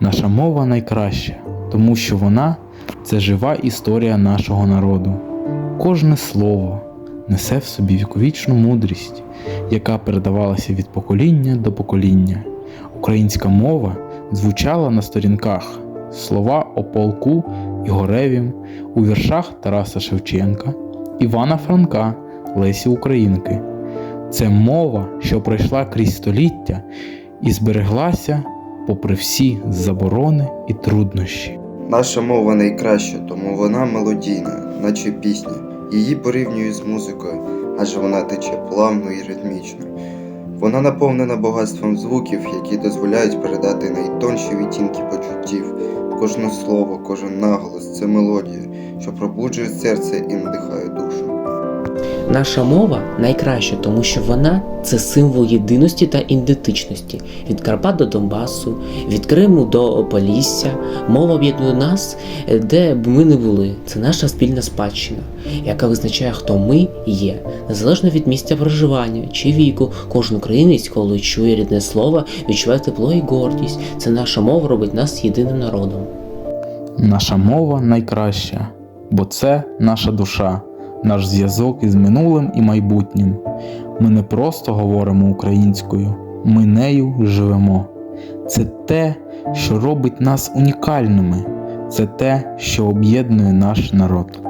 Наша мова найкраща, тому що вона це жива історія нашого народу. Кожне слово несе в собі віковічну мудрість, яка передавалася від покоління до покоління. Українська мова звучала на сторінках слова о полку і Горевім, у віршах Тараса Шевченка, Івана Франка, Лесі Українки. Це мова, що пройшла крізь століття і збереглася попри всі заборони і труднощі. Наша мова найкраща, тому вона мелодійна, наче пісня. Її порівнюють з музикою, адже вона тече плавно і ритмічно. Вона наповнена багатством звуків, які дозволяють передати найтонші відтінки почуттів. Кожне слово, кожен наголос це мелодія, що пробуджує серце і надихає душу. Наша мова найкраща, тому що вона це символ єдиності та ідентичності від Карпат до Донбасу, від Криму до Полісся. Мова об'єднує нас, де б ми не були. Це наша спільна спадщина, яка визначає, хто ми є, незалежно від місця проживання чи віку. Кожен українець, коли чує рідне слово, відчуває тепло і гордість. Це наша мова робить нас єдиним народом. Наша мова найкраща, бо це наша душа, наш зв'язок із минулим і майбутнім. Ми не просто говоримо українською, ми нею живемо. Це те, що робить нас унікальними, це те, що об'єднує наш народ.